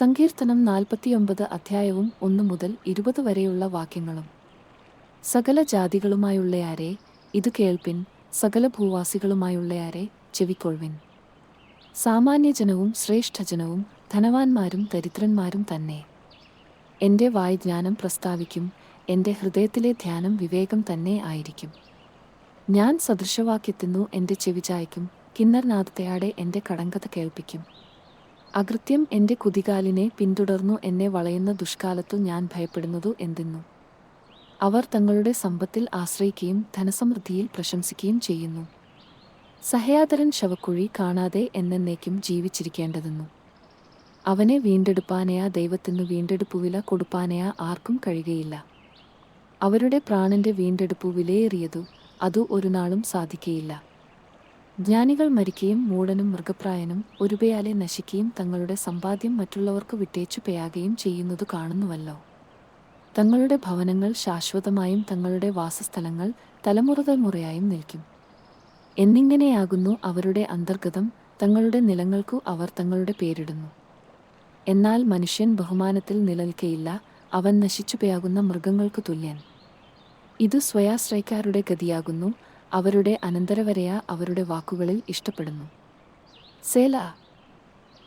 സങ്കീർത്തനം നാൽപ്പത്തിയൊമ്പത് അധ്യായവും ഒന്നു മുതൽ ഇരുപത് വരെയുള്ള വാക്യങ്ങളും. സകല ജാതികളുമായുള്ളയാരെ ഇത് കേൾപ്പിൻ സകല ഭൂവാസികളുമായുള്ളയാരെ ചെവിക്കൊഴുവിൻ സാമാന്യജനവും ശ്രേഷ്ഠജനവും ധനവാന്മാരും ദരിദ്രന്മാരും തന്നെ. എന്റെ വായ് ജ്ഞാനം പ്രസ്താവിക്കും എന്റെ ഹൃദയത്തിലെ ധ്യാനം വിവേകം തന്നെ ആയിരിക്കും. ഞാൻ സദൃശവാക്യത്തിന്നു എന്റെ ചെവിചായ്ക്കും കിന്നർനാഥത്തെയാടെ എന്റെ കടങ്കഥ കേൾപ്പിക്കും. അകൃത്യം എന്റെ കുതികാലിനെ പിന്തുടർന്നു എന്നെ വളയുന്ന ദുഷ്കാലത്തു ഞാൻ ഭയപ്പെടുന്നതു എന്തെന്നു. അവർ തങ്ങളുടെ സമ്പത്തിൽ ആശ്രയിക്കുകയും ധനസമൃദ്ധിയിൽ പ്രശംസിക്കുകയും ചെയ്യുന്നു. സഹയാതരൻ ശവക്കുഴി കാണാതെ എന്നേക്കും ജീവിച്ചിരിക്കേണ്ടതെന്നു. അവനെ വീണ്ടെടുപ്പാനയാ ദൈവത്തിനു വീണ്ടെടുപ്പുവില കൊടുപ്പാനയാ ആർക്കും കഴിയുകയില്ല. അവരുടെ പ്രാണന്റെ വീണ്ടെടുപ്പു വിലയേറിയതു അതു ഒരു നാളും സാധിക്കയില്ല. ജ്ഞാനികൾ മരിക്കുകയും മൂടനും മൃഗപ്രായനും ഒരുപയാലെ നശിക്കുകയും തങ്ങളുടെ സമ്പാദ്യം മറ്റുള്ളവർക്ക് വിട്ടേച്ചു പെയാകുകയും ചെയ്യുന്നത് കാണുന്നുവല്ലോ. തങ്ങളുടെ ഭവനങ്ങൾ ശാശ്വതമായും തങ്ങളുടെ വാസസ്ഥലങ്ങൾ തലമുറകൾ തലമുറയായും നിൽക്കും. എന്നിങ്ങനെയാകുന്നു അവരുടെ അന്തർഗതം തങ്ങളുടെ നിലങ്ങൾക്കു അവർ തങ്ങളുടെ പേരിടുന്നു. എന്നാൽ മനുഷ്യൻ ബഹുമാനത്തിൽ നിലനിൽക്കയില്ല അവൻ നശിച്ചുപയാകുന്ന മൃഗങ്ങൾക്കു തുല്യൻ. ഇത് സ്വയാശ്രയക്കാരുടെ ഗതിയാകുന്നു അവരുടെ അനന്തരവരെയ അവരുടെ വാക്കുകളിൽ ഇഷ്ടപ്പെടുന്നു. സേല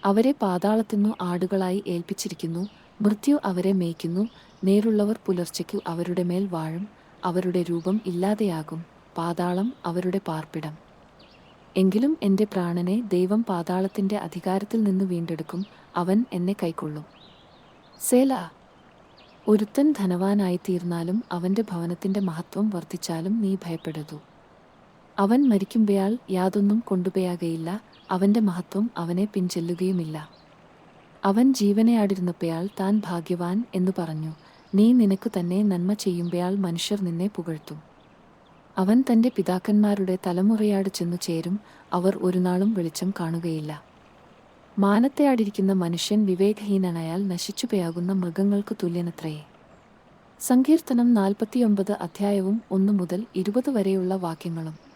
അവരെ പാതാളത്തിനു ആടുകളായി ഏൽപ്പിച്ചിരിക്കുന്നു. മൃത്യു അവരെ മേയ്ക്കുന്നു. നേരുള്ളവർ പുലർച്ചയ്ക്കു അവരുടെ മേൽ വാഴും. അവരുടെ രൂപം ഇല്ലാതെയാകും. പാതാളം അവരുടെ പാർപ്പിടം. എങ്കിലും എന്റെ പ്രാണനെ ദൈവം പാതാളത്തിന്റെ അധികാരത്തിൽ നിന്ന് വീണ്ടെടുക്കും. അവൻ എന്നെ കൈക്കൊള്ളും. സേല ഒരുത്തൻ ധനവാനായി തീർന്നാലും അവന്റെ ഭവനത്തിന്റെ മഹത്വം വർദ്ധിച്ചാലും നീ ഭയപ്പെടരുതു. അവൻ മരിക്കുമ്പയാൾ യാതൊന്നും കൊണ്ടുപോയാകയില്ല അവന്റെ മഹത്വം അവനെ പിൻചെല്ലുകയുമില്ല. അവൻ ജീവനെയാടിരുന്നപ്പയാൾ താൻ ഭാഗ്യവാൻ എന്നു പറഞ്ഞു നീ നിനക്കു തന്നെ നന്മ ചെയ്യുമ്പയാൾ മനുഷ്യർ നിന്നെ പുകഴ്ത്തും അവൻ തന്റെ പിതാക്കന്മാരുടെ തലമുറയാട് ചെന്നു ചേരും അവർ ഒരു നാളും വെളിച്ചം കാണുകയില്ല. മാനത്തെയാടിരിക്കുന്ന മനുഷ്യൻ വിവേകഹീനനായാൽ നശിച്ചുപയാകുന്ന മൃഗങ്ങൾക്കു തുല്യനത്രയേ സങ്കീർത്തനം നാൽപ്പത്തിയൊമ്പത് അധ്യായവും ഒന്നു മുതൽ ഇരുപത് വരെയുള്ള വാക്യങ്ങളും.